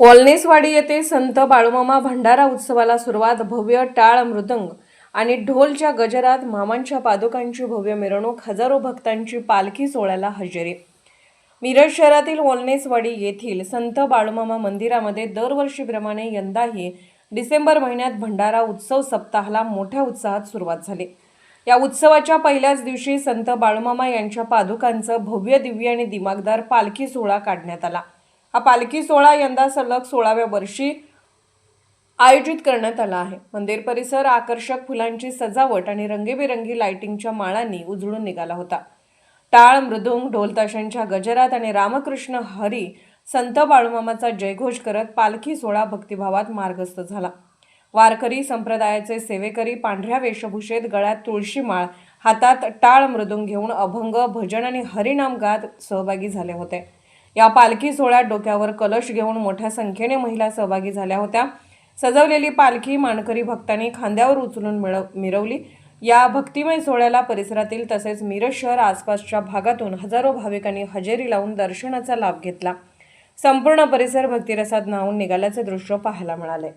वॉलनेसवाडी येथे संत बाळूमामा भंडारा उत्सवाला सुरुवात भव्य टाळ मृदंग आणि ढोलच्या गजरात मामांच्या पादुकांची भव्य मिरवणूक हजारो भक्तांची पालखी सोहळ्याला हजेरी. मिरज शहरातील वॉलनेसवाडी येथील संत बाळूमामा मंदिरामध्ये दरवर्षीप्रमाणे यंदाही डिसेंबर महिन्यात भंडारा उत्सव सप्ताहाला मोठ्या उत्साहात सुरुवात झाली. या उत्सवाच्या पहिल्याच दिवशी संत बाळूमामा यांच्या पादुकांचं भव्य दिव्य आणि दिमागदार पालखी सोहळा काढण्यात आला. हा पालखी सोहळा यंदा सलग सोळाव्या वर्षी आयोजित करण्यात आला आहे. मंदिर परिसर आकर्षक फुलांची सजावट आणि रंगीबेरंगी लाइटिंगच्या माळांनी उजळून निघाला होता. टाळ मृदुंग ढोलताशांच्या गजरात आणि रामकृष्ण हरी संत बाळूमामाचा जयघोष करत पालखी सोहळा भक्तिभावात मार्गस्थ झाला. वारकरी संप्रदायाचे सेवेकरी पांढऱ्या वेशभूषेत गळ्यात तुळशी माळ हातात टाळ मृदुंग घेऊन अभंग भजन आणि हरिनाम गात सहभागी झाले होते. या पालखी सोहळ्यात डोक्यावर कलश घेऊन मोठ्या संख्येने महिला सहभागी झाल्या होत्या. सजवलेली पालखी मानकरी भक्तांनी खांद्यावर उचलून मिळव मिरवली. या भक्तिमय सोहळ्याला परिसरातील तसेच मिरज शहर आसपासच्या भागातून हजारो भाविकांनी हजेरी लावून दर्शनाचा लाभ घेतला. संपूर्ण परिसर भक्तिरसात न्हावून निघाल्याचे दृश्य पाहायला मिळाले.